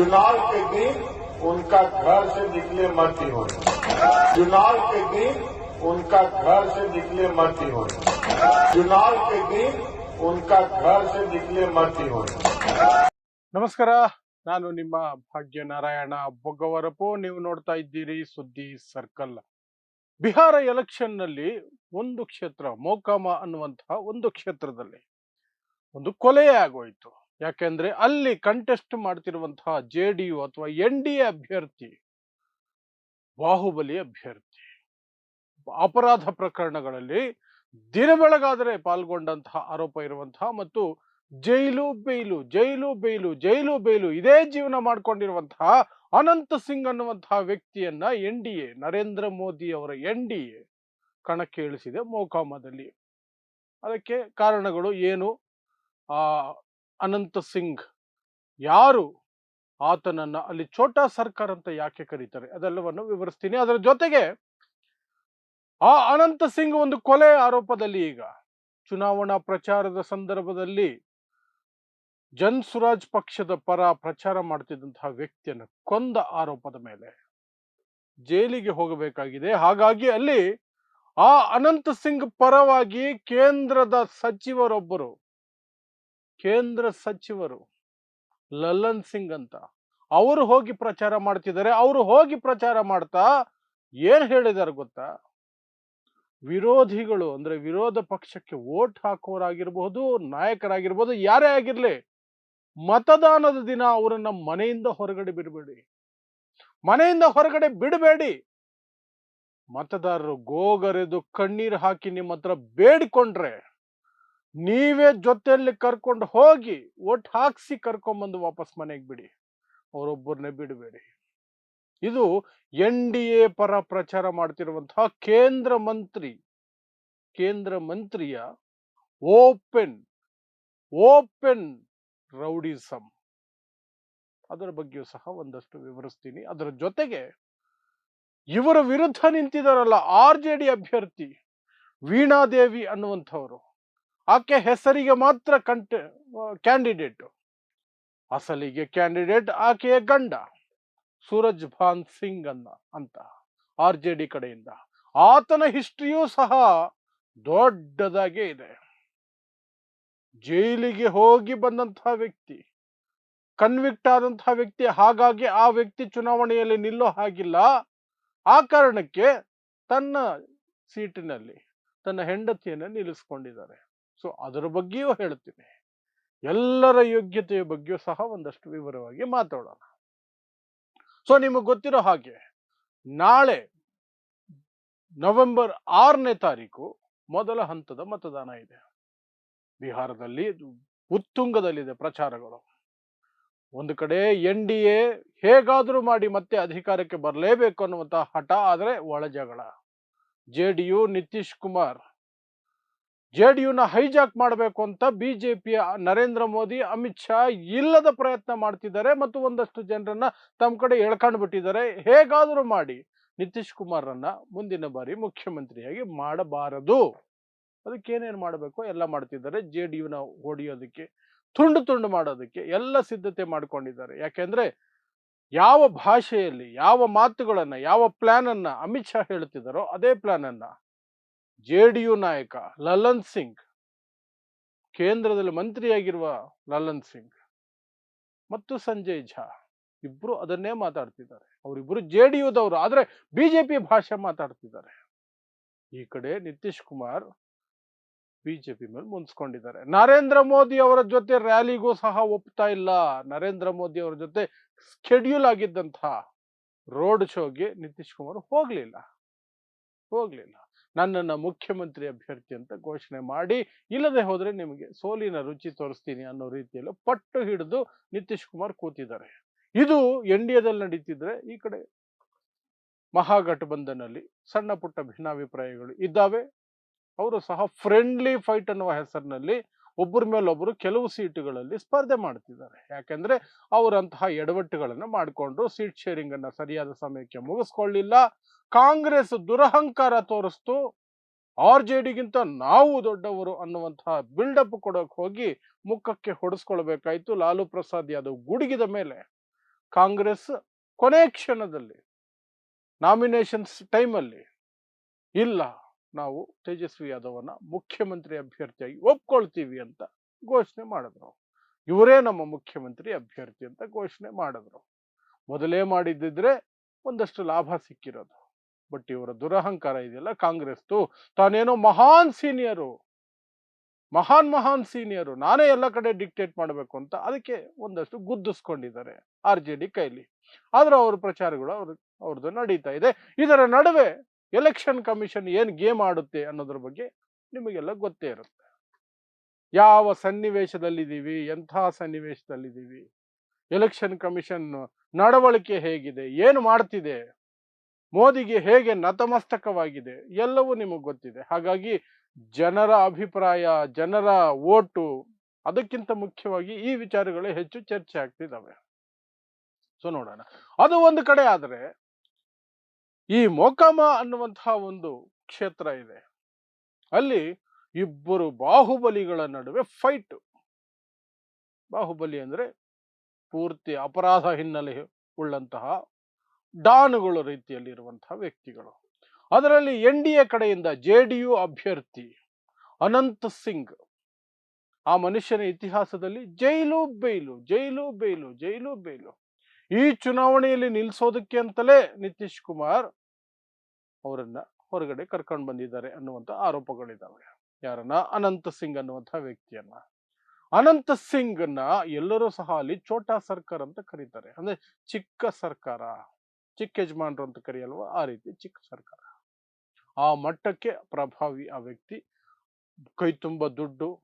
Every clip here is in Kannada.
चुनाव के दिन उनका घर से निकले मत ही हो चुनाव के दिन उनका घर से निकले मत ही हो चुनाव के दिन उनका घर से निकले मत ही हो ನಮಸ್ಕಾರ ನಾನು ನಿಮ್ಮ ಭಾಗ್ಯ ನಾರಾಯಣ ಬೊಗ್ಗವರಪು ನೀವು ನೋಡ್ತಾ ಇದ್ದೀರಿ ಸುದ್ದಿ ಸರ್ಕಲ್ ಬಿಹಾರ ಎಲೆಕ್ಷನ್ ನಲ್ಲಿ ಒಂದು ಕ್ಷೇತ್ರ ಮೋಕಾಮ ಅನ್ನುವಂತಹ ಒಂದು ಕ್ಷೇತ್ರದಲ್ಲಿ ಒಂದು ಕೊಲೆಯೇ ಆಗೋಯ್ತು ಯಾಕೆಂದ್ರೆ ಅಲ್ಲಿ ಕಂಟೆಸ್ಟ್ ಮಾಡ್ತಿರುವಂತಹ ಜೆ ಡಿ ಯು ಅಥವಾ ಎನ್ ಡಿ ಎ ಅಭ್ಯರ್ಥಿ, ಬಾಹುಬಲಿ ಅಭ್ಯರ್ಥಿ, ಅಪರಾಧ ಪ್ರಕರಣಗಳಲ್ಲಿ ದಿನ ಬೆಳಗಾದರೆ ಪಾಲ್ಗೊಂಡಂತಹ ಆರೋಪ ಇರುವಂತಹ ಮತ್ತು ಜೈಲು, ಬೈಲು ಜೈಲು ಬೈಲು ಜೈಲು, ಬೈಲು ಇದೇ ಜೀವನ ಮಾಡ್ಕೊಂಡಿರುವಂತಹ ಅನಂತ ಸಿಂಗ್ ಅನ್ನುವಂತಹ ವ್ಯಕ್ತಿಯನ್ನ N D A, Narendra Modi ಅವರ ಎನ್ ಡಿ ಎ ಕಣಕ್ಕೆ ಇಳಿಸಿದೆ ಮೋಕಾಮದಲ್ಲಿ. ಅದಕ್ಕೆ ಕಾರಣಗಳು ಏನು? ಆ ಅನಂತ್ ಸಿಂಗ್. ಯಾರು? ಆತನನ್ನ ಅಲ್ಲಿ ಛೋಟಾ ಸರ್ಕಾರ್ ಅಂತ ಯಾಕೆ ಕರೀತಾರೆ? ಅದೆಲ್ಲವನ್ನು ವಿವರಿಸ್ತೀನಿ. ಅದರ ಜೊತೆಗೆ ಆ ಅನಂತ ಸಿಂಗ್ ಒಂದು ಕೊಲೆ ಆರೋಪದಲ್ಲಿ ಈಗ ಚುನಾವಣಾ ಪ್ರಚಾರದ ಸಂದರ್ಭದಲ್ಲಿ ಜನ್ ಸುರಾಜ್ ಪಕ್ಷದ ಪರ ಪ್ರಚಾರ ಮಾಡ್ತಿದ್ದಂತಹ ವ್ಯಕ್ತಿಯನ್ನು ಕೊಂದ ಆರೋಪದ ಮೇಲೆ ಜೈಲಿಗೆ ಹೋಗಬೇಕಾಗಿದೆ. ಹಾಗಾಗಿ ಅಲ್ಲಿ ಆ ಅನಂತ ಸಿಂಗ್ ಪರವಾಗಿ ಕೇಂದ್ರದ ಸಚಿವರೊಬ್ಬರು ಕೇಂದ್ರ ಸಚಿವರು ಲಲ್ಲನ್ ಸಿಂಗ್ ಅಂತ, ಅವರು ಹೋಗಿ ಪ್ರಚಾರ ಮಾಡ್ತಿದ್ದಾರೆ, ಅವರು ಹೋಗಿ ಪ್ರಚಾರ ಮಾಡ್ತಾ ಏನ್ ಹೇಳಿದಾರೆ ಗೊತ್ತಾ? ವಿರೋಧಿಗಳು ಅಂದ್ರೆ ವಿರೋಧ ಪಕ್ಷಕ್ಕೆ ವೋಟ್ ಹಾಕೋರಾಗಿರ್ಬಹುದು ನಾಯಕರಾಗಿರ್ಬೋದು, ಯಾರೇ ಆಗಿರ್ಲಿ, ಮತದಾನದ ದಿನ ಅವರನ್ನ ಮನೆಯಿಂದ ಹೊರಗಡೆ ಬಿಡಬೇಡಿ. ಮನೆಯಿಂದ ಹೊರಗಡೆ ಬಿಡಬೇಡಿ. ಮತದಾರರು ಗೋಗರೆದು ಕಣ್ಣೀರು ಹಾಕಿ ನಿಮ್ಮ ಹತ್ರ ಬೇಡಿಕೊಂಡ್ರೆ ನೀವೇ ಜೊತೆಯಲ್ಲಿ ಕರ್ಕೊಂಡು ಹೋಗಿ ಒಟ್ಟು ಹಾಕ್ಸಿ ಕರ್ಕೊಂಬಂದು ವಾಪಸ್ ಮನೆಗೆ ಬಿಡಿ. ಅವರೊಬ್ಬರನ್ನೇ ಬಿಡಬೇಡಿ. ಇದು ಎನ್ ಡಿ ಎ ಪರ ಪ್ರಚಾರ ಮಾಡ್ತಿರುವಂತಹ ಕೇಂದ್ರ ಮಂತ್ರಿ, ಕೇಂದ್ರ ಮಂತ್ರಿಯ ಓಪನ್ ಓಪನ್ ರೌಡಿಸಮ್ ಅದರ ಬಗ್ಗೆಯೂ ಸಹ ಒಂದಷ್ಟು ವಿವರಿಸ್ತೀನಿ. ಅದರ ಜೊತೆಗೆ ಇವರ ವಿರುದ್ಧ ನಿಂತಿದಾರಲ್ಲ ಆರ್ ಜೆ ಡಿ ಅಭ್ಯರ್ಥಿ ವೀಣಾದೇವಿ ಅನ್ನುವಂಥವ್ರು. ಆಕೆ ಹೆಸರಿಗೆ ಮಾತ್ರ ಕಂಟೆ ಕ್ಯಾಂಡಿಡೇಟ್. ಅಸಲಿಗೆ ಕ್ಯಾಂಡಿಡೇಟ್ ಆಕೆಯ ಗಂಡ, ಸೂರಜ್ ಭಾನ್ ಸಿಂಗ್ ಅನ್ನ, ಅಂತ, ಆರ್ ಜೆ ಡಿ ಕಡೆಯಿಂದ. ಆತನ ಹಿಸ್ಟ್ರಿಯೂ ಸಹ ದೊಡ್ಡದಾಗೇ ಇದೆ. ಜೈಲಿಗೆ ಹೋಗಿ ಬಂದಂತಹ ವ್ಯಕ್ತಿ ಕನ್ವಿಕ್ಟ್ ಆದಂತಹ ವ್ಯಕ್ತಿ, ಹಾಗಾಗಿ ಆ ವ್ಯಕ್ತಿ ಚುನಾವಣೆಯಲ್ಲಿ ನಿಲ್ಲೋ ಹಾಗಿಲ್ಲ. ಆ ಕಾರಣಕ್ಕೆ ತನ್ನ ಸೀಟಿನಲ್ಲಿ, ತನ್ನ ಹೆಂಡತಿಯನ್ನು ನಿಲ್ಲಿಸ್ಕೊಂಡಿದ್ದಾರೆ. ಸೊ ಅದರ ಬಗ್ಗೆಯೂ ಹೇಳ್ತೀನಿ. ಎಲ್ಲರ ಯೋಗ್ಯತೆಯ ಬಗ್ಗೆಯೂ ಸಹ ಒಂದಷ್ಟು ವಿವರವಾಗಿ ಮಾತಾಡೋಣ. ಸೊ ನಿಮಗೆ ಗೊತ್ತಿರೋ ಹಾಗೆ, ನಾಳೆ ನವೆಂಬರ್ ಆರನೇ ತಾರೀಕು ಮೊದಲ ಹಂತದ ಮತದಾನ ಇದೆ. ಬಿಹಾರದಲ್ಲಿ ಉತ್ತುಂಗದಲ್ಲಿದೆ ಪ್ರಚಾರಗಳು. ಒಂದು ಕಡೆ ಎನ್ ಡಿ ಎ ಹೇಗಾದರೂ ಮಾಡಿ ಮತ್ತೆ ಅಧಿಕಾರಕ್ಕೆ ಬರಲೇಬೇಕು ಅನ್ನುವಂತಹ ಹಠ ಆದರೆ ಒಳಜಗಳ J D U Nitish Kumar J D ಯುನ hijack ಮಾಡಬೇಕು ಅಂತ ಬಿಜೆಪಿಯ ನರೇಂದ್ರ ಮೋದಿ, ಅಮಿತ್ ಶಾ ಇಲ್ಲದ ಪ್ರಯತ್ನ ಮಾಡ್ತಿದ್ದಾರೆ ಮತ್ತು ಒಂದಷ್ಟು ಜನರನ್ನ ತಮ್ಮ ಕಡೆ ಎಳ್ಕೊಂಡು ಬಿಟ್ಟಿದ್ದಾರೆ ಹೇಗಾದರೂ ಮಾಡಿ. ನಿತೀಶ್ ಕುಮಾರ್ರನ್ನ ಮುಂದಿನ ಬಾರಿ ಮುಖ್ಯಮಂತ್ರಿಯಾಗಿ ಮಾಡಬಾರದು. ಅದಕ್ಕೆ ಏನೇನು ಮಾಡಬೇಕು? ಎಲ್ಲ ಮಾಡ್ತಿದ್ದಾರೆ. ಜೆ ಡಿ ಯುನ ಹೊಡೆಯೋದಕ್ಕೆ, ತುಂಡು ತುಂಡು ಮಾಡೋದಕ್ಕೆ ಎಲ್ಲ ಸಿದ್ಧತೆ ಮಾಡ್ಕೊಂಡಿದ್ದಾರೆ. ಯಾಕೆಂದ್ರೆ ಯಾವ ಭಾಷೆಯಲ್ಲಿ, ಯಾವ ಮಾತುಗಳನ್ನು, ಯಾವ ಪ್ಲಾನ್ ಅನ್ನ ಅಮಿತ್ ಶಾ ಹೇಳ್ತಿದ್ದಾರೋ ಅದೇ ಪ್ಲಾನ್ ಅನ್ನ ಜೆ ಡಿ ಯು ನಾಯಕ ಲಲನ್ ಸಿಂಗ್, ಕೇಂದ್ರದಲ್ಲಿ ಮಂತ್ರಿಯಾಗಿರುವ ಲಲನ್ ಸಿಂಗ್ ಮತ್ತು ಸಂಜಯ್ ಝಾ ಇಬ್ರು ಅದನ್ನೇ ಮಾತಾಡ್ತಿದ್ದಾರೆ. ಅವರಿಬ್ರು ಜೆ ಡಿ ಯುದವರು ಆದ್ರೆ ಬಿಜೆಪಿ ಭಾಷೆ ಮಾತಾಡ್ತಿದ್ದಾರೆ. ಈ ಕಡೆ ನಿತೀಶ್ ಕುಮಾರ್ ಬಿಜೆಪಿ ಮೇಲೆ ಮುನ್ಸ್ಕೊಂಡಿದ್ದಾರೆ. ನರೇಂದ್ರ ಮೋದಿ ಅವರ ಜೊತೆ ರ್ಯಾಲಿಗೂ ಸಹ ಒಪ್ತಾ ಇಲ್ಲ. ನರೇಂದ್ರ ಮೋದಿ ಅವರ ಜೊತೆ ಸ್ಕೆಡ್ಯೂಲ್ ಆಗಿದ್ದಂತಹ ರೋಡ್ ಶೋಗೆ ನಿತೀಶ್ ಕುಮಾರ್ ಹೋಗ್ಲಿಲ್ಲ. ಹೋಗ್ಲಿಲ್ಲ. ನನ್ನನ್ನ ಮುಖ್ಯಮಂತ್ರಿ ಅಭ್ಯರ್ಥಿ ಅಂತ ಘೋಷಣೆ ಮಾಡಿ, ಇಲ್ಲದೆ ಹೋದರೆ ನಿಮಗೆ ಸೋಲಿನ ರುಚಿ ತೋರಿಸ್ತೀನಿ ಅನ್ನೋ ರೀತಿಯಲ್ಲಿ ಪಟ್ಟು ಹಿಡಿದು ನಿತೀಶ್ ಕುಮಾರ್ ಕೂತಿದ್ದಾರೆ. ಇದು ಎನ್ ಡಿ ಎದಲ್ಲಿ ನಡೀತಿದ್ರೆ ಈ ಕಡೆ ಮಹಾಗಠಬಂಧನಲ್ಲಿ ಸಣ್ಣ ಪುಟ್ಟ ಭಿನ್ನಾಭಿಪ್ರಾಯಗಳು ಇದ್ದಾವೆ. ಅವರು ಸಹ ಫ್ರೆಂಡ್ಲಿ ಫೈಟ್ ಅನ್ನುವ ಹೆಸರಿನಲ್ಲಿ ಒಬ್ಬರ ಮೇಲೊಬ್ಬರು ಕೆಲವು ಸೀಟುಗಳಲ್ಲಿ ಸ್ಪರ್ಧೆ ಮಾಡ್ತಿದ್ದಾರೆ. ಯಾಕೆಂದ್ರೆ ಅವರಂತಹ ಎಡವಟ್ಟುಗಳನ್ನು ಮಾಡಿಕೊಂಡು ಸೀಟ್ ಶೇರಿಂಗ್ ಅನ್ನ ಸರಿಯಾದ ಸಮಯಕ್ಕೆ ಮುಗಿಸ್ಕೊಳ್ಳಿಲ್ಲ. ಕಾಂಗ್ರೆಸ್ ದುರಹಂಕಾರ ತೋರಿಸ್ತು. ಆರ್ ಜೆ ಡಿಗಿಂತ ನಾವು ದೊಡ್ಡವರು ಅನ್ನುವಂತಹ ಬಿಲ್ಡಪ್ ಕೊಡೋಕೆ ಹೋಗಿ ಮುಖಕ್ಕೆ ಹೊಡೆಸ್ಕೊಳ್ಬೇಕಾಯ್ತು ಲಾಲು ಪ್ರಸಾದ್ ಯಾದವ್ ಗುಡುಗಿದ ಮೇಲೆ. ಕಾಂಗ್ರೆಸ್ ಕೊನೆ ಕ್ಷಣದಲ್ಲಿ ನಾಮಿನೇಷನ್ಸ್ ಟೈಮಲ್ಲಿ ಇಲ್ಲ. ನಾವು ತೇಜಸ್ವಿ ಯಾದವನ್ನ ಮುಖ್ಯಮಂತ್ರಿ ಅಭ್ಯರ್ಥಿಯಾಗಿ ಒಪ್ಕೊಳ್ತೀವಿ ಅಂತ ಘೋಷಣೆ ಮಾಡಿದ್ರು. ಇವರೇ ನಮ್ಮ ಮುಖ್ಯಮಂತ್ರಿ ಅಭ್ಯರ್ಥಿ ಅಂತ ಘೋಷಣೆ ಮಾಡಿದ್ರು. ಮೊದಲೇ ಮಾಡಿದ್ದಿದ್ರೆ ಒಂದಷ್ಟು ಲಾಭ ಸಿಕ್ಕಿರೋದು. ಬಟ್ ಇವರ ದುರಹಂಕಾರ ಇದೆಯಲ್ಲ, ಕಾಂಗ್ರೆಸ್ದು. ತಾನೇನೋ ಮಹಾನ್ ಸೀನಿಯರು. ಮಹಾನ್ ಮಹಾನ್ ಸೀನಿಯರು. ನಾನೇ ಎಲ್ಲ ಕಡೆ ಡಿಕ್ಟೇಟ್ ಮಾಡಬೇಕು ಅಂತ ಅದಕ್ಕೆ ಒಂದಷ್ಟು ಗುದ್ದಿಸ್ಕೊಂಡಿದ್ದಾರೆ ಆರ್ ಜೆ ಡಿ ಕೈಲಿ. ಆದ್ರೆ ಅವ್ರ ಪ್ರಚಾರಗಳು ಅವ್ರ ಅವ್ರದ್ದು ನಡೀತಾ ಇದೆ. ಇದರ ನಡುವೆ ಎಲೆಕ್ಷನ್ ಕಮಿಷನ್ ಏನು ಗೇಮ್ ಆಡುತ್ತೆ ಅನ್ನೋದ್ರ ಬಗ್ಗೆ ನಿಮಗೆಲ್ಲ ಗೊತ್ತೇ ಇರುತ್ತೆ. ಯಾವ ಸನ್ನಿವೇಶದಲ್ಲಿದ್ದೀವಿ, ಎಂಥ ಸನ್ನಿವೇಶದಲ್ಲಿದ್ದೀವಿ ಎಲೆಕ್ಷನ್ ಕಮಿಷನ್ ನಡವಳಿಕೆ ಹೇಗಿದೆ, ಏನು ಮಾಡ್ತಿದೆ, ಮೋದಿಗೆ ಹೇಗೆ ನತಮಸ್ತಕವಾಗಿದೆ, ಎಲ್ಲವೂ ನಿಮಗೆ ಗೊತ್ತಿದೆ. ಹಾಗಾಗಿ ಜನರ ಅಭಿಪ್ರಾಯ, ಜನರ ಓಟು, ಅದಕ್ಕಿಂತ ಮುಖ್ಯವಾಗಿ ಈ ವಿಚಾರಗಳೇ ಹೆಚ್ಚು ಚರ್ಚೆ ಆಗ್ತಿದ್ದಾವೆ. ಸೊ ನೋಡೋಣ. ಅದು ಒಂದು ಕಡೆ ಆದ್ರೆ ಈ ಮೊಕಮ ಅನ್ನುವಂತಹ ಒಂದು ಕ್ಷೇತ್ರ ಇದೆ. ಅಲ್ಲಿ ಇಬ್ಬರು ಬಾಹುಬಲಿಗಳ ನಡುವೆ ಫೈಟ್ ಬಾಹುಬಲಿ ಅಂದ್ರೆ ಪೂರ್ತಿ ಅಪರಾಧ ಹಿನ್ನೆಲೆ ಉಳ್ಳಂತಹ ಡಾನುಗಳ ರೀತಿಯಲ್ಲಿ ಇರುವಂತಹ ವ್ಯಕ್ತಿಗಳು. ಅದರಲ್ಲಿ ಎನ್ ಡಿ ಎ ಕಡೆಯಿಂದ ಜೆ ಡಿ ಯು ಅಭ್ಯರ್ಥಿ ಅನಂತ್ ಸಿಂಗ್. ಆ ಮನುಷ್ಯನ ಇತಿಹಾಸದಲ್ಲಿ ಜೈಲು, ಬೈಲು ಜೈಲು ಬೈಲು ಜೈಲು, ಬೈಲು. ಈ ಚುನಾವಣೆಯಲ್ಲಿ ನಿಲ್ಲಿಸೋದಕ್ಕೆ ಅಂತಲೇ ನಿತೀಶ್ ಕುಮಾರ್ ಅವರನ್ನ ಹೊರಗಡೆ ಕರ್ಕೊಂಡು ಬಂದಿದ್ದಾರೆ ಅನ್ನುವಂತ ಆರೋಪಗಳಿದ್ದಾವೆ ಯಾರನ್ನ? ಅನಂತ ಸಿಂಗ್ ಅನ್ನುವಂಥ ವ್ಯಕ್ತಿಯನ್ನ. ಅನಂತ ಸಿಂಗ್ನ ಎಲ್ಲರೂ ಸಹ ಅಲ್ಲಿ ಛೋಟಾ ಸರ್ಕಾರ ಅಂತ ಕರೀತಾರೆ. ಅಂದ್ರೆ ಚಿಕ್ಕ ಸರ್ಕಾರ. ಚಿಕ್ಕ ಯಜಮಾನ್ರು ಅಂತ ಕರೆಯಲ್ವ? ಆ ರೀತಿ ಚಿಕ್ಕ ಸರ್ಕಾರ. ಆ ಮಟ್ಟಕ್ಕೆ ಪ್ರಭಾವಿ ಆ ವ್ಯಕ್ತಿ. ಕೈ ತುಂಬ ದುಡ್ಡು,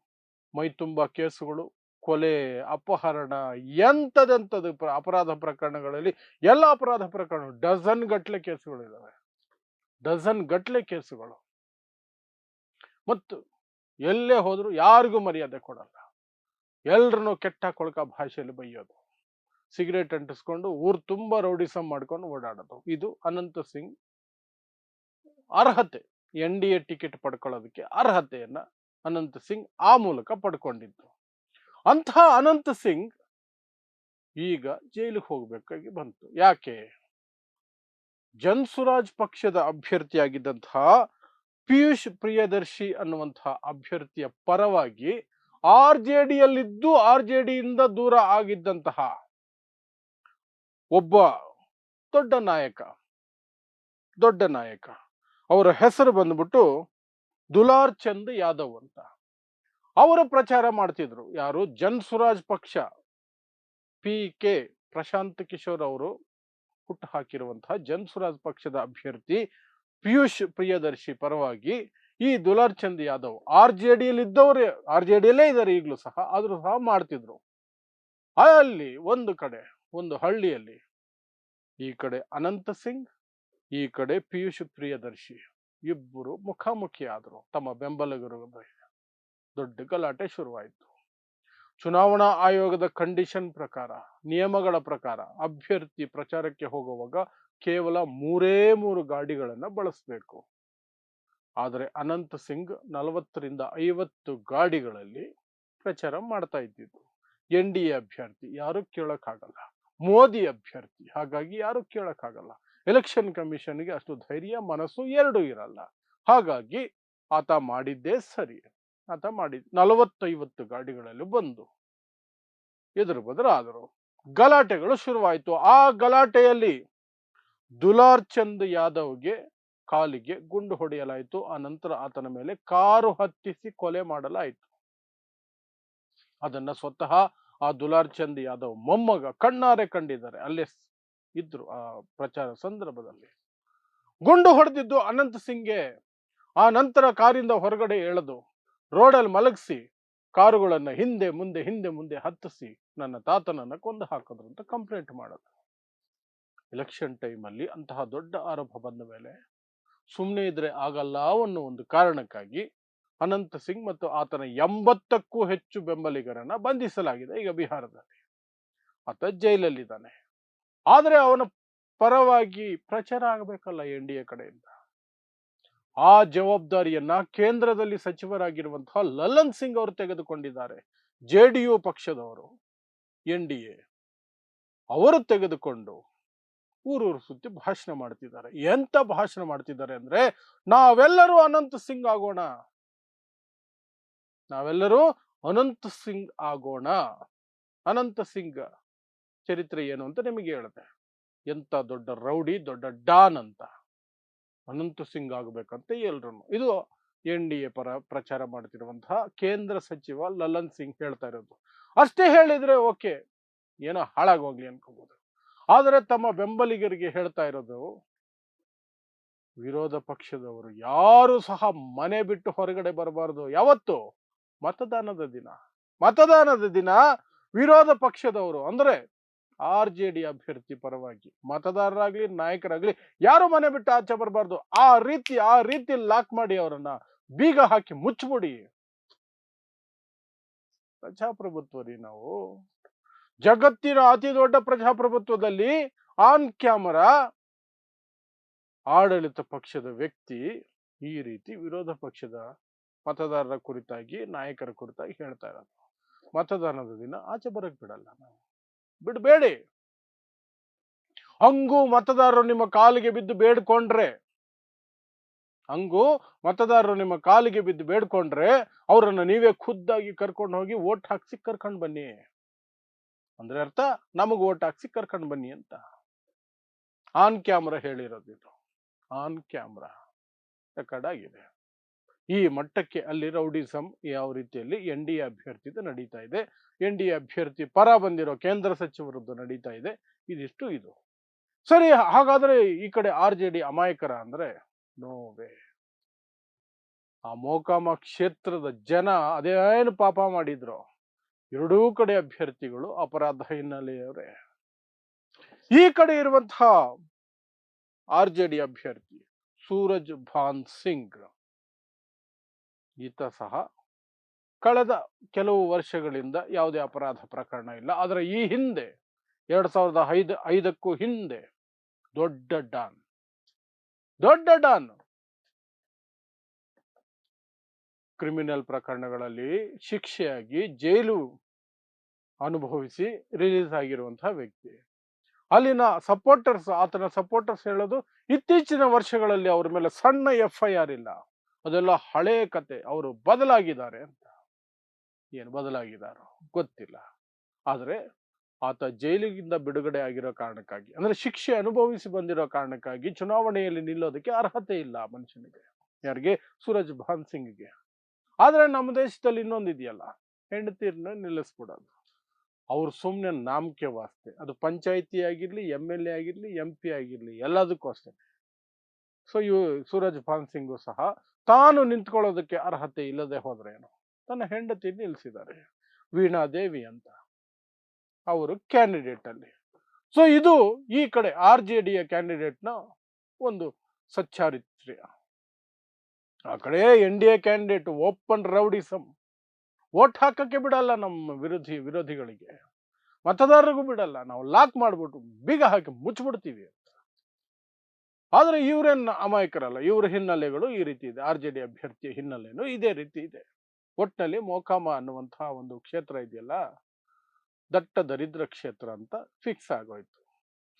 ಮೈ ತುಂಬ ಕೇಸುಗಳು ಕೊಲೆ, ಅಪಹರಣ ಎಂಥದೆಂಥದ್ದು ಪ್ರ- ಅಪರಾಧ ಪ್ರಕರಣಗಳಲ್ಲಿ ಎಲ್ಲ ಅಪರಾಧ ಪ್ರಕರಣ ಡಜನ್ ಗಟ್ಲೆ ಕೇಸುಗಳಿದ್ದಾವೆ ಡಜನ್ ಗಟ್ಟಲೆ ಕೇಸುಗಳು. ಮತ್ತು ಎಲ್ಲೇ ಹೋದ್ರು ಯಾರಿಗೂ ಮರ್ಯಾದೆ ಕೊಡಲ್ಲ. ಎಲ್ರನ್ನೂ ಕೆಟ್ಟ ಕೊಳಕ ಭಾಷೆಯಲ್ಲಿ ಬೈಯೋದು ಸಿಗರೇಟ್ ಅಂಟಿಸ್ಕೊಂಡು ಊರು ತುಂಬಾ ರೌಡಿಸಮ್ ಮಾಡ್ಕೊಂಡು ಓಡಾಡೋದು. ಇದು ಅನಂತ ಸಿಂಗ್ ಅರ್ಹತೆ. ಎನ್ ಡಿ ಎ ಟಿಕೆಟ್ ಪಡ್ಕೊಳ್ಳೋದಕ್ಕೆ ಅರ್ಹತೆಯನ್ನು ಅನಂತ ಸಿಂಗ್ ಆ ಮೂಲಕ ಪಡ್ಕೊಂಡಿದ್ದು. ಅಂತಹ ಅನಂತ್ ಸಿಂಗ್ ಈಗ ಜೈಲಿಗೆ ಹೋಗಬೇಕಾಗಿ ಬಂತು. ಯಾಕೆ? ಜನ್ಸುರಾಜ್ ಪಕ್ಷದ ಅಭ್ಯರ್ಥಿಯಾಗಿದ್ದಂತಹ ಪಿಯೂಷ್ ಪ್ರಿಯದರ್ಶಿ ಅನ್ನುವಂತಹ ಅಭ್ಯರ್ಥಿಯ ಪರವಾಗಿ ಆರ್ ಜೆ ಡಿಯಲ್ಲಿದ್ದು ಆರ್ ಜೆ ಡಿಯಿಂದ ದೂರ ಆಗಿದ್ದಂತಹ ಒಬ್ಬ ದೊಡ್ಡ ನಾಯಕ ದೊಡ್ಡ ನಾಯಕ, ಅವರ ಹೆಸರು ಬಂದ್ಬಿಟ್ಟು ದುಲಾರ್ ಚಂದ್ ಯಾದವ್ ಅಂತ. ಅವರು ಪ್ರಚಾರ ಮಾಡ್ತಿದ್ರು. ಯಾರು? ಜನ್ ಸುರಾಜ್ ಪಕ್ಷ. ಪಿ ಕೆ ಪ್ರಶಾಂತ್ ಕಿಶೋರ್ ಅವರು ಹುಟ್ಟು ಹಾಕಿರುವಂತಹ ಜನ್ ಸುರಾಜ್ ಪಕ್ಷದ ಅಭ್ಯರ್ಥಿ ಪಿಯೂಷ್ ಪ್ರಿಯದರ್ಶಿ ಪರವಾಗಿ ಈ ದುಲಾರ್ ಚಂದ್ ಯಾದವ್ ಆರ್ ಜೆ ಡಿಯಲ್ಲಿ ಇದ್ದವರೇ. ಆರ್ ಜೆ ಡಿಯಲ್ಲೇ ಇದ್ದಾರೆ ಈಗಲೂ ಸಹ. ಆದರೂ ಸಹ ಮಾಡ್ತಿದ್ರು. ಅಲ್ಲಿ ಒಂದು ಕಡೆ, ಒಂದು ಹಳ್ಳಿಯಲ್ಲಿ ಈ ಕಡೆ ಅನಂತ ಸಿಂಗ್, ಈ ಕಡೆ ಪಿಯೂಷ್ ಪ್ರಿಯದರ್ಶಿ ಇಬ್ಬರು ಮುಖಾಮುಖಿ ಆದರು ತಮ್ಮ ಬೆಂಬಲಿಗರು ದೊಡ್ಡ ಗಲಾಟೆ ಶುರುವಾಯಿತು. ಚುನಾವಣಾ ಆಯೋಗದ ಕಂಡೀಷನ್ ಪ್ರಕಾರ, ನಿಯಮಗಳ ಪ್ರಕಾರ ಅಭ್ಯರ್ಥಿ ಪ್ರಚಾರಕ್ಕೆ ಹೋಗುವಾಗ ಕೇವಲ ಮೂರೇ ಮೂರು ಗಾಡಿಗಳನ್ನು ಬಳಸಬೇಕು. ಆದರೆ ಅನಂತ ಸಿಂಗ್ ನಲವತ್ತರಿಂದ ಐವತ್ತು ಗಾಡಿಗಳಲ್ಲಿ ಪ್ರಚಾರ ಮಾಡ್ತಾ ಇದ್ದಿದ್ದು. ಎನ್ ಡಿ ಎ ಅಭ್ಯರ್ಥಿ ಯಾರು ಕೇಳಕ್ಕಾಗಲ್ಲ. ಮೋದಿ ಅಭ್ಯರ್ಥಿ, ಹಾಗಾಗಿ ಯಾರು ಕೇಳಕ್ಕಾಗಲ್ಲ. ಎಲೆಕ್ಷನ್ ಕಮಿಷನ್ಗೆ ಅಷ್ಟು ಧೈರ್ಯ, ಮನಸ್ಸು ಎರಡೂ ಇರಲ್ಲ. ಹಾಗಾಗಿ ಆತ ಮಾಡಿದ್ದೇ ಸರಿ. ಆತ ಮಾಡಿ ನಲವತ್ತೈವತ್ತು ಗಾಡಿಗಳಲ್ಲಿ ಬಂದು. ಎದುರು ಬದಲಾದರು. ಗಲಾಟೆಗಳು ಶುರುವಾಯಿತು. ಆ ಗಲಾಟೆಯಲ್ಲಿ ದುಲಾರ್ ಚಂದ್ ಯಾದವ್ಗೆ ಕಾಲಿಗೆ ಗುಂಡು ಹೊಡೆಯಲಾಯಿತು. ಆ ನಂತರ ಆತನ ಮೇಲೆ ಕಾರು ಹತ್ತಿಸಿ ಕೊಲೆ ಮಾಡಲಾಯಿತು. ಅದನ್ನ ಸ್ವತಃ ಆ ದುಲಾರ್ ಚಂದ್ ಯಾದವ್ ಮೊಮ್ಮಗ, ಕಣ್ಣಾರೆ ಕಂಡಿದ್ದಾರೆ. ಅಲ್ಲೇ ಇದ್ರು ಆ ಪ್ರಚಾರ ಸಂದರ್ಭದಲ್ಲಿ. ಗುಂಡು ಹೊಡೆದಿದ್ದು ಅನಂತ ಸಿಂಗ್ಗೆ ಆ ನಂತರ ಕಾರಿಂದ ಹೊರಗಡೆ ಎಳೆದು ರೋಡಲ್ಲಿ ಮಲಗಿಸಿ, ಕಾರುಗಳನ್ನು ಹಿಂದೆ ಮುಂದೆ ಹಿಂದೆ ಮುಂದೆ ಹತ್ತಿಸಿ, ನನ್ನ ತಾತನನ್ನ ಕೊಂದು ಹಾಕಿದ್ರು ಅಂತ ಕಂಪ್ಲೇಂಟ್ ಮಾಡೋದು. ಎಲೆಕ್ಷನ್ ಟೈಮಲ್ಲಿ ಅಂತಹ ದೊಡ್ಡ ಆರೋಪ ಬಂದ ಮೇಲೆ ಸುಮ್ಮನೆ ಇದ್ರೆ ಆಗಲ್ಲ ಅನ್ನೋ ಒಂದು ಕಾರಣಕ್ಕಾಗಿ ಅನಂತ ಸಿಂಗ್ ಮತ್ತು ಆತನ ಎಂಬತ್ತಕ್ಕೂ ಹೆಚ್ಚು ಬೆಂಬಲಿಗರನ್ನ ಬಂಧಿಸಲಾಗಿದೆ ಈಗ ಬಿಹಾರದಲ್ಲಿ. ಆತ ಜೈಲಲ್ಲಿದ್ದಾನೆ. ಆದರೆ ಅವನ ಪರವಾಗಿ ಪ್ರಚಾರ ಆಗಬೇಕಲ್ಲ ಎನ್ ಡಿ ಎ ಕಡೆಯಿಂದ. ಆ ಜವಾಬ್ದಾರಿಯನ್ನ ಕೇಂದ್ರದಲ್ಲಿ ಸಚಿವರಾಗಿರುವಂತಹ ಲಲನ್ ಸಿಂಗ್ ಅವರು ತೆಗೆದುಕೊಂಡಿದ್ದಾರೆ. ಜೆ ಡಿ ಯು ಪಕ್ಷದವರು, ಎನ್ ಡಿ ಎ ಅವರು ತೆಗೆದುಕೊಂಡು ಊರೂರು ಸುತ್ತಿ ಭಾಷಣ ಮಾಡ್ತಿದ್ದಾರೆ. ಎಂತ ಭಾಷಣ ಮಾಡ್ತಿದ್ದಾರೆ ಅಂದ್ರೆ, ನಾವೆಲ್ಲರೂ ಅನಂತ್ ಸಿಂಗ್ ಆಗೋಣ. ನಾವೆಲ್ಲರೂ ಅನಂತ್ ಸಿಂಗ್ ಆಗೋಣ. ಅನಂತ ಸಿಂಗ್ ಚರಿತ್ರೆ ಏನು ಅಂತ ನಿಮಗೆ ಹೇಳಿದೆ. ಎಂತ ದೊಡ್ಡ ರೌಡಿ, ದೊಡ್ಡ ಡಾನ್ ಅಂತ. ಅನಂತ ಸಿಂಗ್ ಆಗ್ಬೇಕಂತ ಎಲ್ರು ಇದು ಎನ್ ಡಿ ಎ ಪರ ಪ್ರಚಾರ ಮಾಡ್ತಿರುವಂತಹ ಕೇಂದ್ರ ಸಚಿವ ಲಲನ್ ಸಿಂಗ್ ಹೇಳ್ತಾ ಇರೋದು. ಅಷ್ಟೇ ಹೇಳಿದ್ರೆ ಓಕೆ, ಏನೋ ಹಾಳಾಗೋಗ್ಲಿ ಅನ್ಕೋಬಹುದು ಆದರೆ ತಮ್ಮ ಬೆಂಬಲಿಗರಿಗೆ ಹೇಳ್ತಾ ಇರೋದು, ವಿರೋಧ ಪಕ್ಷದವರು ಯಾರು ಸಹ ಮನೆ ಬಿಟ್ಟು ಹೊರಗಡೆ ಬರಬಾರದು. ಯಾವತ್ತು? ಮತದಾನದ ದಿನ. ಮತದಾನದ ದಿನ ವಿರೋಧ ಪಕ್ಷದವರು. ಅಂದ್ರೆ ಆರ್ ಜೆ ಡಿ ಅಭ್ಯರ್ಥಿ ಪರವಾಗಿ ಮತದಾರರಾಗ್ಲಿ, ನಾಯಕರಾಗ್ಲಿ, ಯಾರು ಮನೆ ಬಿಟ್ಟು ಆಚೆ ಬರಬಾರ್ದು. ಆ ರೀತಿ ಆ ರೀತಿ ಲಾಕ್ ಮಾಡಿ ಅವರನ್ನ ಬೀಗ ಹಾಕಿ ಮುಚ್ಚಿಬಿಡಿ. ಪ್ರಜಾಪ್ರಭುತ್ವ ರೀ ನಾವು. ಜಗತ್ತಿನ ಅತಿ ದೊಡ್ಡ ಪ್ರಜಾಪ್ರಭುತ್ವದಲ್ಲಿ ಆನ್ ಕ್ಯಾಮರಾ ಆಡಳಿತ ಪಕ್ಷದ ವ್ಯಕ್ತಿ, ಈ ರೀತಿ ವಿರೋಧ ಪಕ್ಷದ ಮತದಾರರ ಕುರಿತಾಗಿ, ನಾಯಕರ ಕುರಿತಾಗಿ ಹೇಳ್ತಾ ಇರೋದು. ಮತದಾನದ ದಿನ ಆಚೆ ಬರಕ್ ಬಿಡಲ್ಲ ನಾವು. ಬಿಡಬೇಡಿ. ಹಂಗೂ ಮತದಾರರು ನಿಮ್ಮ ಕಾಲಿಗೆ ಬಿದ್ದು ಬೇಡ್ಕೊಂಡ್ರೆ, ಹಂಗೂ ಮತದಾರರು ನಿಮ್ಮ ಕಾಲಿಗೆ ಬಿದ್ದು ಬೇಡ್ಕೊಂಡ್ರೆ ಅವರನ್ನು ನೀವೇ ಖುದ್ದಾಗಿ ಕರ್ಕೊಂಡು ಹೋಗಿ ಓಟ್ ಹಾಕ್ಸಿ ಕರ್ಕೊಂಡು ಬನ್ನಿ. ಅಂದ್ರೆ ಅರ್ಥ? ನಮಗ್ ಓಟ್ ಹಾಕ್ಸಿ ಕರ್ಕೊಂಡು ಬನ್ನಿ ಅಂತ. ಆನ್ ಕ್ಯಾಮ್ರಾ ಹೇಳಿರೋದು ಇದು. On camera. ಆಗಿದೆ. ಈ ಮಟ್ಟಕ್ಕೆ ಅಲ್ಲಿ ರೌಡಿಸಂ ಯಾವ ರೀತಿಯಲ್ಲಿ ಎನ್ ಡಿ ಎ ಅಭ್ಯರ್ಥಿದು ನಡೀತಾ ಇದೆ. ಎನ್ ಡಿ ಎ ಅಭ್ಯರ್ಥಿ ಪರ ಬಂದಿರೋ ಕೇಂದ್ರ ಸಚಿವರದ್ದು ನಡೀತಾ ಇದೆ. ಇದಿಷ್ಟು ಇದು. ಸರಿ, ಹಾಗಾದ್ರೆ ಈ ಕಡೆ ಆರ್ ಜೆ ಡಿ ಅಮಾಯಕರ ಅಂದ್ರೆ ನೋವೇ. ಆ ಮೋಕಾಮ ಕ್ಷೇತ್ರದ ಜನ ಅದೇನು ಪಾಪ ಮಾಡಿದ್ರು? ಎರಡೂ ಕಡೆ ಅಭ್ಯರ್ಥಿಗಳು ಅಪರಾಧ ಹಿನ್ನೆಲೆಯವರೇ. ಈ ಕಡೆ ಇರುವಂತಹ ಆರ್ ಜೆ ಡಿ ಅಭ್ಯರ್ಥಿ ಸೂರಜ್ ಭಾನ್ ಸಿಂಗ್ ಈತ ಸಹ ಕಳೆದ ಕೆಲವು ವರ್ಷಗಳಿಂದ ಯಾವುದೇ ಅಪರಾಧ ಪ್ರಕರಣ ಇಲ್ಲ. ಆದರೆ ಈ ಹಿಂದೆ, ಎರಡ್ ಸಾವಿರದ ಐದು, ಐದಕ್ಕೂ ಹಿಂದೆ ದೊಡ್ಡ ಡಾನ್ ದೊಡ್ಡ ಡಾನ್ ಕ್ರಿಮಿನಲ್ ಪ್ರಕರಣಗಳಲ್ಲಿ ಶಿಕ್ಷೆಯಾಗಿ ಜೈಲು ಅನುಭವಿಸಿ ರಿಲೀಸ್ ಆಗಿರುವಂತಹ ವ್ಯಕ್ತಿ. ಅಲ್ಲಿನ ಸಪೋರ್ಟರ್ಸ್, ಆತನ ಸಪೋರ್ಟರ್ಸ್ ಹೇಳೋದು ಇತ್ತೀಚಿನ ವರ್ಷಗಳಲ್ಲಿ ಅವ್ರ ಮೇಲೆ ಸಣ್ಣ ಎಫ್ ಐ ಇಲ್ಲ. ಅದೆಲ್ಲ ಹಳೆ ಕತೆ, ಅವರು ಬದಲಾಗಿದ್ದಾರೆ ಅಂತ. ಏನು ಬದಲಾಗಿದ್ದಾರೋ ಗೊತ್ತಿಲ್ಲ. ಆದರೆ ಆತ ಜೈಲಿಗಿಂದ ಬಿಡುಗಡೆ ಆಗಿರೋ ಕಾರಣಕ್ಕಾಗಿ, ಅಂದ್ರೆ ಶಿಕ್ಷೆ ಅನುಭವಿಸಿ ಬಂದಿರೋ ಕಾರಣಕ್ಕಾಗಿ ಚುನಾವಣೆಯಲ್ಲಿ ನಿಲ್ಲೋದಕ್ಕೆ ಅರ್ಹತೆ ಇಲ್ಲ ಮನುಷ್ಯನಿಗೆ, ಯಾರಿಗೆ? ಸೂರಜ್ ಭಾನ್ ಸಿಂಗ್ಗೆ. ಆದ್ರೆ ನಮ್ಮ ದೇಶದಲ್ಲಿ ಇನ್ನೊಂದು ಇದೆಯಲ್ಲ ಹೆಂಡತಿರನ್ನ ನಿಲ್ಲಿಸ್ಬಿಡೋದು. ಅವ್ರು ಸುಮ್ಮನೆ ನಾಮಕೆ ವಾಸ್ತೆ, ಅದು ಪಂಚಾಯಿತಿ ಆಗಿರ್ಲಿ, ಎಂ ಎಲ್ ಎ ಆಗಿರ್ಲಿ, ಎಂ ಪಿ ಆಗಿರ್ಲಿ, ಎಲ್ಲದಕ್ಕೂ ಅಷ್ಟೇ. ಸೊ ಇವು ಸೂರಜ್ ಭಾನ್ ಸಿಂಗು ಸಹ ತಾನು ನಿಂತ್ಕೊಳ್ಳೋದಕ್ಕೆ ಅರ್ಹತೆ ಇಲ್ಲದೆ ಹೋದ್ರೇನು? ತನ್ನ ಹೆಂಡತಿ ನಿಲ್ಲಿಸಿದ್ದಾರೆ ವೀಣಾ ದೇವಿ ಅಂತ. ಅವರು ಕ್ಯಾಂಡಿಡೇಟ್ ಅಲ್ಲಿ. ಸೊ ಇದು ಈ ಕಡೆ ಆರ್ ಜೆ ಡಿಯ ಕ್ಯಾಂಡಿಡೇಟ್ನ ಒಂದು ಸಚ್ಚಾರಿತ್ರ್ಯ. ಆ ಕಡೆ N D A candidate open rowdyism vote ಹಾಕಕ್ಕೆ ಬಿಡಲ್ಲ ನಮ್ಮ ವಿರೋಧಿ, ವಿರೋಧಿಗಳಿಗೆ. ಮತದಾರರಿಗೂ ಬಿಡಲ್ಲ. ನಾವು ಲಾಕ್ ಮಾಡ್ಬಿಟ್ಟು ಬೀಗ ಹಾಕಿ ಮುಚ್ಚಿಬಿಡ್ತೀವಿ. ಆದ್ರೆ ಇವರೇನು ಅಮಾಯಕರಲ್ಲ. ಇವರ ಹಿನ್ನೆಲೆಗಳು ಈ ರೀತಿ ಇದೆ. ಆರ್ ಜೆ ಡಿ ಅಭ್ಯರ್ಥಿಯ ಹಿನ್ನೆಲೆನೂ ಇದೇ ರೀತಿ ಇದೆ. ಒಟ್ಟಿನಲ್ಲಿ ಮೋಕಾಮ ಅನ್ನುವಂತಹ ಒಂದು ಕ್ಷೇತ್ರ ಇದೆಯಲ್ಲ, ದಟ್ಟ ದರಿದ್ರ ಕ್ಷೇತ್ರ ಅಂತ ಫಿಕ್ಸ್ ಆಗೋಯ್ತು.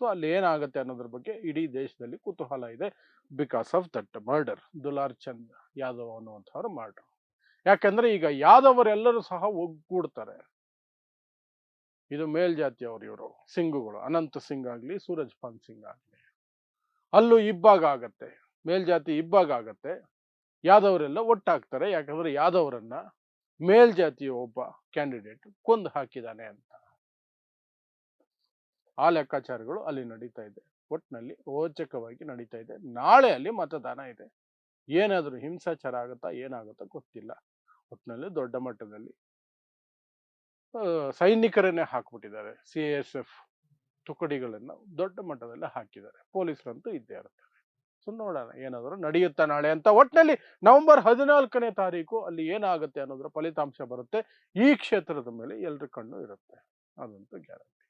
ಸೊ ಅಲ್ಲಿ ಏನಾಗುತ್ತೆ ಅನ್ನೋದ್ರ ಬಗ್ಗೆ ಇಡೀ ದೇಶದಲ್ಲಿ ಕುತೂಹಲ ಇದೆ. Because of that murder Dular Chand Yadav ಅನ್ನುವಂಥವ್ರು murder ಯಾಕಂದ್ರೆ ಈಗ ಯಾದವರೆಲ್ಲರೂ ಸಹ ಒಗ್ಗೂಡ್ತಾರೆ. ಇದು ಮೇಲ್ಜಾತಿಯವರು ಇವರು, ಸಿಂಗುಗಳು. ಅನಂತ್ ಸಿಂಗ್ ಆಗಲಿ, ಸೂರಜ್ ಪಾಲ್ ಸಿಂಗ್ ಆಗ್ಲಿ. ಅಲ್ಲೂ ಇಬ್ಬಾಗ ಆಗತ್ತೆ. ಮೇಲ್ಜಾತಿ ಇಬ್ಬಾಗ ಆಗತ್ತೆ. ಯಾದವರೆಲ್ಲ ಒಟ್ಟಾಗ್ತಾರೆ. ಯಾಕಂದ್ರೆ ಯಾದವರನ್ನ ಮೇಲ್ಜಾತಿಯ ಒಬ್ಬ ಕ್ಯಾಂಡಿಡೇಟ್ ಕೊಂದು ಹಾಕಿದಾನೆ ಅಂತ. ಆ ಲೆಕ್ಕಾಚಾರಗಳು ಅಲ್ಲಿ ನಡೀತಾ ಇದೆ. ಒಟ್ಟಿನಲ್ಲಿ ರೋಚಕವಾಗಿ ನಡೀತಾ ಇದೆ. ನಾಳೆ ಅಲ್ಲಿ ಮತದಾನ ಇದೆ. ಏನಾದರೂ ಹಿಂಸಾಚಾರ ಆಗುತ್ತಾ, ಏನಾಗುತ್ತಾ ಗೊತ್ತಿಲ್ಲ. ಒಟ್ಟಿನಲ್ಲಿ ದೊಡ್ಡ ಮಟ್ಟದಲ್ಲಿ ಸೈನಿಕರನ್ನೇ ಹಾಕ್ಬಿಟ್ಟಿದ್ದಾರೆ. ಸಿ ಎಸ್ ಎಫ್ ತುಕಡಿಗಳನ್ನ ದೊಡ್ಡ ಮಟ್ಟದಲ್ಲಿ ಹಾಕಿದ್ದಾರೆ. ಪೊಲೀಸರಂತೂ ಇದ್ದೇ ಇರ್ತಾರೆ. ಸೊ, ನೋಡೋಣ ಏನಾದರೂ ನಡೆಯುತ್ತಾ ನಾಳೆ ಅಂತ ಒಟ್ಟಿನಲ್ಲಿ ನವೆಂಬರ್ ಹದಿನಾಲ್ಕನೇ ತಾರೀಕು ಅಲ್ಲಿ ಏನಾಗುತ್ತೆ ಅನ್ನೋದ್ರ ಫಲಿತಾಂಶ ಬರುತ್ತೆ. ಈ ಕ್ಷೇತ್ರದ ಮೇಲೆ ಎಲ್ರ ಕಣ್ಣು ಇರುತ್ತೆ. ಅದಂತೂ ಗ್ಯಾರಂಟಿ.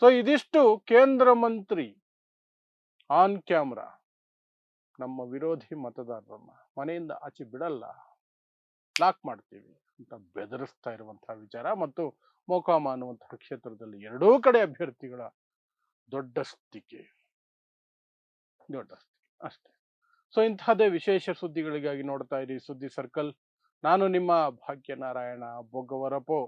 ಸೊ, ಇದಿಷ್ಟು ಕೇಂದ್ರ ಮಂತ್ರಿ ಆನ್ ಕ್ಯಾಮ್ರಾ, ನಮ್ಮ ವಿರೋಧಿ ಮತದಾರರನ್ನ ಮನೆಯಿಂದ ಆಚೆ ಬಿಡಲ್ಲ, ಲಾಕ್ ಮಾಡ್ತೀವಿ ಅಂತ ಬೆದರಿಸ್ತಾ ಇರುವಂತಹ ವಿಚಾರ ಮತ್ತು ಮೋಕಾಮ ಅನ್ನುವಂತಹ ಕ್ಷೇತ್ರದಲ್ಲಿ ಎರಡೂ ಕಡೆ ಅಭ್ಯರ್ಥಿಗಳ ದೊಡ್ಡಸ್ತಿಕೆ ದೊಡ್ಡಸ್ತಿಕೆ ಅಷ್ಟೇ. ಸೊ ಇಂತಹದೇ ವಿಶೇಷ ಸುದ್ದಿಗಳಿಗಾಗಿ ನೋಡ್ತಾ ಇರಿ ಸುದ್ದಿ ಸರ್ಕಲ್ ನಾನು ನಿಮ್ಮ ಭಾಗ್ಯನಾರಾಯಣ ಬೊಗ್ಗವರಪೋ